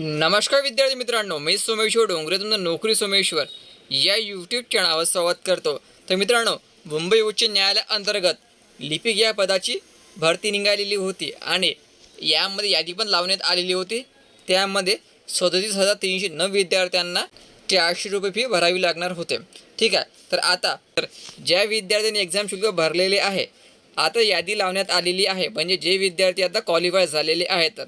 नमस्कार विद्यार्थी मित्रांनो मी सोमेश्वर डोंगरे तुमचं नोकरी सोमेश्वर या यूट्यूब चॅनलावर संवाद करतो. तर मित्रांनो मुंबई उच्च न्यायालयाअंतर्गत लिपिक या पदाची भरती निघालेली होती आणि यामध्ये यादी पण लावण्यात आलेली होती. त्यामध्ये सदतीस हजार तीनशे नऊ विद्यार्थ्यांना चारशे रुपये फी भरावी लागणार होते. ठीक आहे तर आता तर ज्या विद्यार्थ्यांनी एक्झाम शुल्क भरलेले आहे आता यादी लावण्यात आलेली आहे. म्हणजे जे विद्यार्थी आता क्वालिफाय झालेले आहेत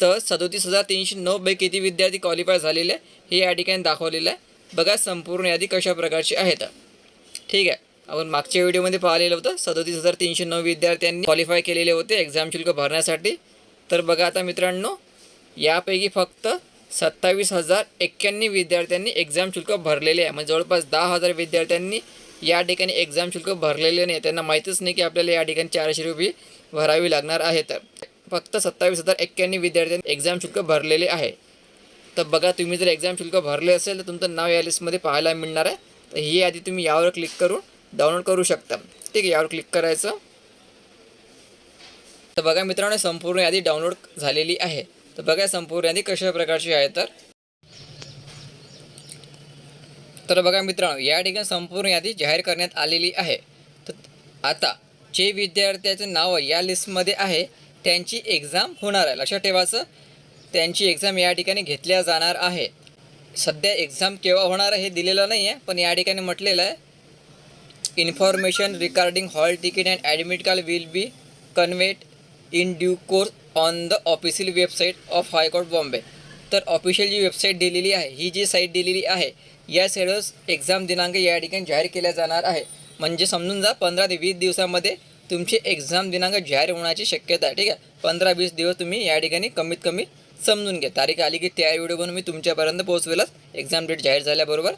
तर सदोतीस हजार तीनशे नऊपैकी किती विद्यार्थी क्वालिफाय झालेले आहे? हे या ठिकाणी दाखवलेलं आहे. बघा संपूर्ण यादी कशा प्रकारची आहेत. ठीक आहे. आपण मागच्या व्हिडिओमध्ये पाहिलेलं होतं. सदोतीस हजार तीनशे नऊ विद्यार्थ्यांनी क्वालिफाय केलेले होते एक्झाम शुल्क भरण्यासाठी. तर बघा आता मित्रांनो यापैकी फक्त सत्तावीस हजार एक्क्याण्णव विद्यार्थ्यांनी एक्झाम शुल्क भरलेले आहे. म्हणजे जवळपास दहा हजार विद्यार्थ्यांनी या ठिकाणी एक्झाम शुल्क भरलेले नाही. त्यांना माहीतच नाही की आपल्याला या ठिकाणी चारशे रुपये भरावी लागणार आहेत. फक्त सत्तावीस हजार एक्क्याण्णव विद्यार्थ्यांनी एक्झाम शुल्क भरलेले आहे. तर बघा तुम्ही जर एक्झाम शुल्क भरले असेल तर तुमचं नाव या लिस्टमध्ये पाहायला मिळणार आहे. तर ही यादी तुम्ही यावर क्लिक करून डाउनलोड करू शकता. ठीक आहे यावर क्लिक करायचं. तर बघा मित्रांनो संपूर्ण यादी डाउनलोड झालेली आहे. तर बघा संपूर्ण यादी कशा प्रकारची आहे तर. तर बघा मित्रांनो या ठिकाणी संपूर्ण यादी जाहीर करण्यात आलेली आहे. तर आता जे विद्यार्थ्याचं नाव या लिस्टमध्ये आहे त्यांची एक्झाम होणार आहे. लक्षात ठेवायचं त्यांची एक्झाम या ठिकाणी घेतल्या जाणार आहे. सध्या एक्झाम केव्हा होणार आहे हे दिलेलं नाही आहे पण या ठिकाणी म्हटलेलं आहे. Information regarding hall ticket and admit card will be conveyed in due course on the official website of high court Bombay तर ऑफिशियल जी वेबसाईट दिलेली आहे ही जी साईट दिलेली आहे या साईटवर एक्झाम दिनांक या ठिकाणी जाहीर केल्या जाणार आहे. म्हणजे समजून जा पंधरा ते वीस दिवसामध्ये तुमची एक्झाम दिनांक जाहीर होण्याची शक्यता आहे ठीक आहे? पंधरा वीस दिवस तुम्ही या ठिकाणी कमीत कमी समजून घ्या. तारीख आली की त्या व्हिडिओ बनवून मी तुमच्यापर्यंत पोहोचवेलच. एक्झाम डेट जाहीर झाल्याबरोबर.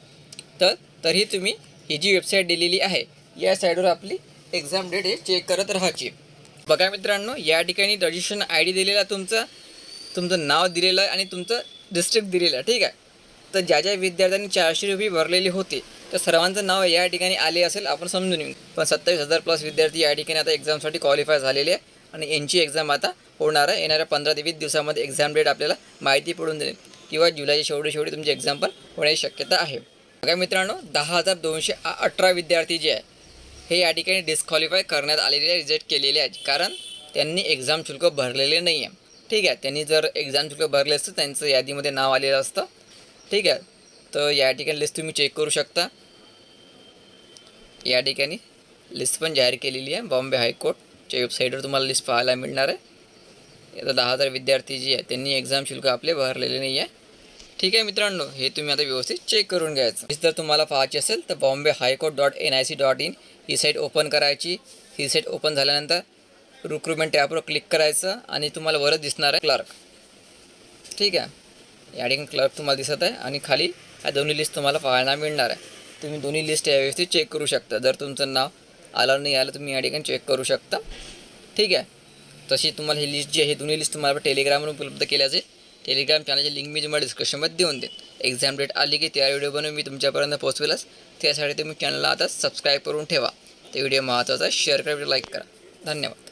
तर तरी तुम्ही ही जी वेबसाईट दिलेली आहे या साईडवर आपली एक्झाम डेट हे चेक करत राहायची. बघा मित्रांनो या ठिकाणी रजिस्ट्रेशन आय डी दिलेला तुमचं. तुमचं नाव दिलेलं आहे आणि तुमचं डिस्ट्रिक्ट दिलेलं आहे ठीक आहे? तर ज्या ज्या विद्यार्थ्यांनी चारशे रुपये भरलेली होती तर सर्वांचं नाव या ठिकाणी आले असेल आपण समजून येऊ पण सत्तावीस हजार प्लस विद्यार्थी या ठिकाणी आता एक्झामसाठी क्वालिफाय झालेले आहे आणि यांची एक्झाम आता होणार आहे. येणाऱ्या पंधरा ते वीस दिवसामध्ये एक्झाम डेट आपल्याला माहिती पडून देईल किंवा जुलैच्या शेवटी शेवटी तुमची एक्झाम पण होण्याची शक्यता आहे. बघा मित्रांनो दहा हजार दोनशे अठरा विद्यार्थी जे आहे हे या ठिकाणी डिस्क्वालिफाय करण्यात आलेले आहे रिजेक्ट केलेले आहेत. कारण त्यांनी एक्झाम शुल्क भरलेले नाही आहे ठीक आहे त्यांनी जर एक्झाम शुल्क भरले असतं त्यांचं यादीमध्ये नाव आलेलं असतं. ठीक आहे. तर या ठिकाणी लिस्ट तुम्ही चेक करू शकता. या ठिकाणी लिस्ट पण जाहीर केलेली आहे. बॉम्बे हायकोर्टच्या वेबसाईटवर तुम्हाला लिस्ट पाहायला मिळणार आहे. आता दहा हजार विद्यार्थी जे आहे त्यांनी एक्झाम शुल्क आपले भरलेले नाही आहे ठीक आहे मित्रांनो हे तुम्ही आता व्यवस्थित चेक करून घ्यायचं. जर तुम्हाला पाहायची असेल तर Bombay high court dot N I C dot in he site open करायची. ही साईट ओपन झाल्यानंतर रिक्रुटमेंट ॲपवर क्लिक करायचं आणि तुम्हाला वरच दिसणार आहे क्लर्क ठीक आहे. या ठिकाणी क्लर्क तुम्हाला दिसत आहे आणि खाली ह्या दोन्ही लिस्ट तुम्हाला पाहायला मिळणार आहे. तुम्ही दोन्ही लिस्ट या व्यवस्थित चेक करू शकता. जर तुमचं नाव आलं नाही आलं तुम्ही या ठिकाणी चेक करू शकता. ठीक आहे? तशी तुम्हाला ही लिस्ट जी आहे दोन्ही लिस्ट तुम्हाला टेलिग्रामवर उपलब्ध केल्या जाईल टेलिग्राम चॅनलची लिंक मी तुम्हाला डिस्क्रिप्शनमध्ये देऊन देईन. एक्झाम डेट आली की त्या व्हिडिओ बनवून मी तुमच्यापर्यंत पोहोचवेलच त्यासाठी तुम्ही चॅनलला आता सबस्क्राईब करून ठेवा. ते व्हिडिओ महत्त्वाचा शेअर करा लाईक करा. धन्यवाद.